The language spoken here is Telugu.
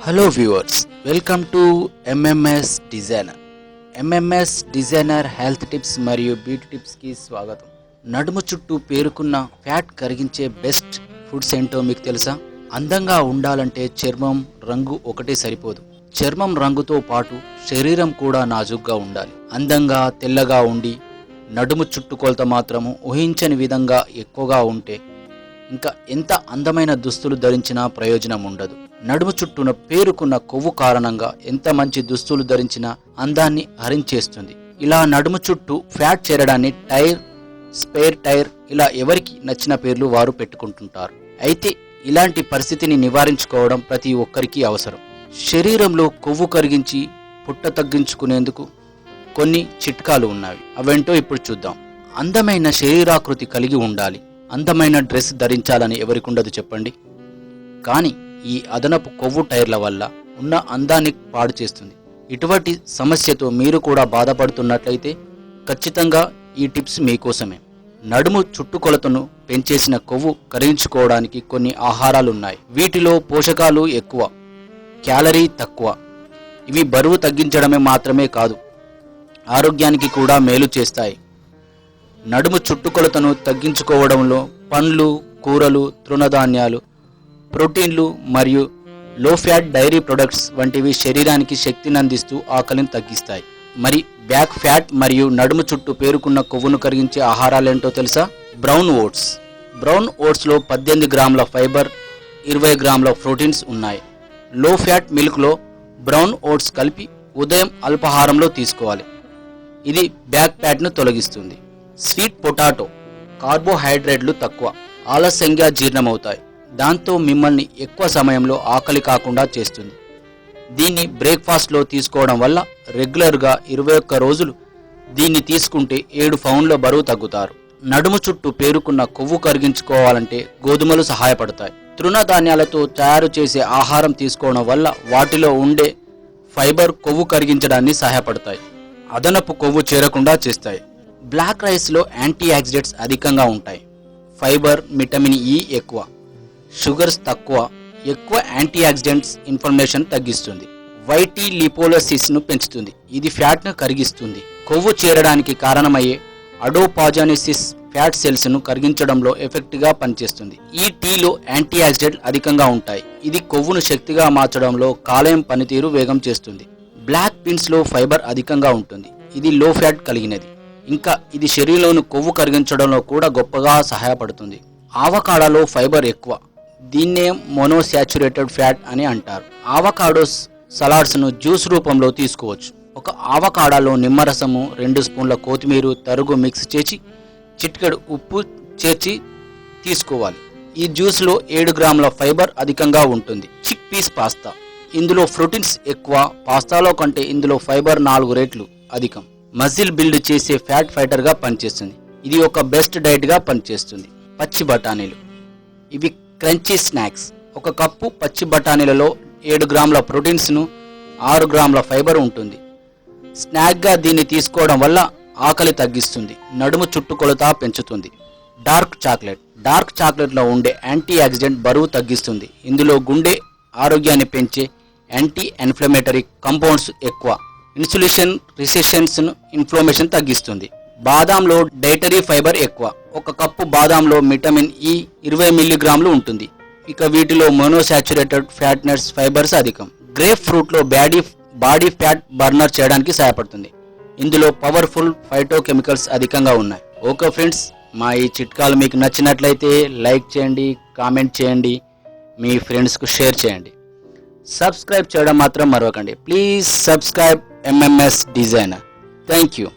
Hello viewers welcome to MMS designer MMS designer health tips మరియు బ్యూటీ టిప్స్కి స్వాగతం. నడుము చుట్టూ పేరుకున్న ఫ్యాట్ కరిగించే బెస్ట్ ఫుడ్స్ ఏంటో మీకు తెలుసా? అందంగా ఉండాలంటే చర్మం రంగు ఒకటే సరిపోదు. చర్మం రంగుతో పాటు శరీరం కూడా నాజుగ్గా ఉండాలి. అందంగా తెల్లగా ఉండి నడుము చుట్టుకొలత మాత్రము ఊహించని విధంగా ఎక్కువగా ఉంటే ఇంకా ఎంత అందమైన దుస్తులు ధరించినా ప్రయోజనం ఉండదు. నడుము చుట్టూన పేరుకున్న కొవ్వు కారణంగా ఎంత మంచి దుస్తులు ధరించినా అందాన్ని హరించేస్తుంది. ఇలా నడుము చుట్టూ ఫ్యాట్ చేరడాన్ని టైర్ స్పేర్ టైర్ ఇలా ఎవరికి నచ్చిన పేర్లు వారు పెట్టుకుంటుంటారు. అయితే ఇలాంటి పరిస్థితిని నివారించుకోవడం ప్రతి ఒక్కరికి అవసరం. శరీరంలో కొవ్వు కరిగించి పుట్ట తగ్గించుకునేందుకు కొన్ని చిట్కాలు ఉన్నవి అవేంటో ఇప్పుడు చూద్దాం. అందమైన శరీరాకృతి కలిగి ఉండాలి. అందమైన డ్రెస్ ధరించాలని ఎవరికి ఉండదు చెప్పండి. కానీ ఈ అదనపు కొవ్వు టైర్ల వల్ల ఉన్న అందాన్ని పాడు చేస్తుంది. ఇటువంటి సమస్యతో మీరు కూడా బాధపడుతున్నట్లయితే ఖచ్చితంగా ఈ టిప్స్ మీకోసమే. నడుము చుట్టుకొలతను పెంచేసిన కొవ్వు కరిగించుకోవడానికి కొన్ని ఆహారాలు ఉన్నాయి వీటిలో పోషకాలు ఎక్కువ క్యాలరీ తక్కువ. ఇవి బరువు తగ్గించడమే మాత్రమే కాదు ఆరోగ్యానికి కూడా మేలు చేస్తాయి. నడుము చుట్టుకొలతను తగ్గించుకోవడంలో పండ్లు కూరలు తృణధాన్యాలు ప్రోటీన్లు మరియు లో ఫ్యాట్ డైరీ ప్రొడక్ట్స్ వంటివి శరీరానికి శక్తిని అందిస్తూ ఆకలిని తగ్గిస్తాయి. మరి బ్యాక్ ఫ్యాట్ మరియు నడుము చుట్టూ పేరుకున్న కొవ్వును కరిగించే ఆహారాలేంటో తెలుసా? Brown oats. బ్రౌన్ ఓట్స్లో పద్దెనిమిది గ్రాముల ఫైబర్ ఇరవై గ్రాముల ప్రోటీన్స్ ఉన్నాయి. లో ఫ్యాట్ మిల్క్లో బ్రౌన్ ఓట్స్ కలిపి ఉదయం అల్పాహారంలో తీసుకోవాలి. ఇది బ్యాక్ ఫ్యాట్ను తొలగిస్తుంది. Sweet potato. కార్బోహైడ్రేట్లు తక్కువ. ఆలస్యంగా జీర్ణమవుతాయి. దాంతో మిమ్మల్ని ఎక్కువ సమయంలో ఆకలి కాకుండా చేస్తుంది. దీన్ని బ్రేక్ఫాస్ట్లో తీసుకోవడం వల్ల రెగ్యులర్గా ఇరవై ఒక్క రోజులు దీన్ని తీసుకుంటే ఏడు పౌండ్ల బరువు తగ్గుతారు. నడుము చుట్టూ పేరుకున్న కొవ్వు కరిగించుకోవాలంటే గోధుమలు సహాయపడతాయి. తృణధాన్యాలతో తయారు చేసే ఆహారం తీసుకోవడం వల్ల వాటిలో ఉండే ఫైబర్ కొవ్వు కరిగించడాన్ని సహాయపడతాయి. అదనపు కొవ్వు చేరకుండా చేస్తాయి. బ్లాక్ రైస్లో యాంటీ ఆక్సిడెంట్స్ అధికంగా ఉంటాయి. ఫైబర్ విటమిన్ ఈ ఎక్కువ. షుగర్స్ తక్కువ ఎక్కువ యాంటీ ఆక్సిడెంట్స్ ఇన్ఫర్మేషన్ తగ్గిస్తుంది. వైటీ లిపోలసిస్ను పెంచుతుంది. ఇది ఫ్యాట్ను కరిగిస్తుంది. కొవ్వు చేరడానికి కారణమయ్యే అడోపాజానిసిస్ ఫ్యాట్ సెల్స్ను కరిగించడంలో ఎఫెక్ట్గా పనిచేస్తుంది. ఈ టీలో యాంటీ ఆక్సిడెంట్ అధికంగా ఉంటాయి. ఇది కొవ్వును శక్తిగా మార్చడంలో కాలేయం పనితీరు వేగం చేస్తుంది. బ్లాక్ బీన్స్లో ఫైబర్ అధికంగా ఉంటుంది. ఇది లో ఫ్యాట్ కలిగినది. ఇంకా ఇది శరీరంలోని కొవ్వు కరిగించడంలో కూడా గొప్పగా సహాయపడుతుంది. ఆవకాడలో ఫైబర్ ఎక్కువ. దీన్నే మోనోసాచురేటెడ్ ఫ్యాట్ అని అంటారు. ఆవకాడోస్ సలాడ్స్ను జ్యూస్ రూపంలో తీసుకోవచ్చు. ఒక ఆవకాడాలో నిమ్మరసము రెండు స్పూన్ల కొత్తిమీర తరుగు మిక్స్ చేసి చిటికెడు ఉప్పు చేర్చి తీసుకోవాలి. ఈ జ్యూస్లో ఏడు గ్రాముల ఫైబర్ అధికంగా ఉంటుంది. Chickpeas pasta. ఇందులో ప్రోటీన్స్ ఎక్కువ పాస్తాలో కంటే ఇందులో ఫైబర్ నాలుగు రేట్లు అధికం. మజిల్ బిల్డ్ చేసే ఫ్యాట్ ఫైటర్గా పనిచేస్తుంది. ఇది ఒక బెస్ట్ డైట్గా పనిచేస్తుంది. పచ్చి బఠానీలు. ఇవి క్రంచీ స్నాక్స్. ఒక కప్పు పచ్చి బఠానీలలో ఏడు గ్రాముల ప్రోటీన్స్ను ఆరు గ్రాముల ఫైబర్ ఉంటుంది. స్నాక్గా దీన్ని తీసుకోవడం వల్ల ఆకలి తగ్గిస్తుంది నడుము చుట్టుకొలత పెంచుతుంది. Dark chocolate. డార్క్ చాక్లెట్లో ఉండే యాంటీ ఆక్సిడెంట్ బరువు తగ్గిస్తుంది. ఇందులో గుండె ఆరోగ్యాన్ని పెంచే యాంటీ ఇన్ఫ్లమేటరీ కంపౌండ్స్ ఎక్కువ. ఇన్సులేషన్ రిసెషన్స్ను ఇన్ఫ్లమేషన్ తగ్గిస్తుంది. బాదాంలో డైటరీ ఫైబర్ ఎక్కువ. ఒక కప్పు బాదాంలో విటమిన్ ఇ e ఇరవై మిల్లీగ్రాములు ఉంటుంది. ఇక వీటిలో మోనోసాచురేటెడ్ ఫ్యాట్నర్స్ ఫైబర్స్ అధికం. గ్రేప్ ఫ్రూట్లో బ్యాడీ బాడీ ఫ్యాట్ బర్నర్ చేయడానికి సహాయపడుతుంది. ఇందులో పవర్ఫుల్ ఫైటోకెమికల్స్ అధికంగా ఉన్నాయి. ఓకే ఫ్రెండ్స్ మా ఈ చిట్కాలు మీకు నచ్చినట్లయితే లైక్ చేయండి కామెంట్ చేయండి మీ ఫ్రెండ్స్కు షేర్ చేయండి. సబ్స్క్రైబ్ చేయడం మాత్రం మరవకండి. Please subscribe MMS designer thank you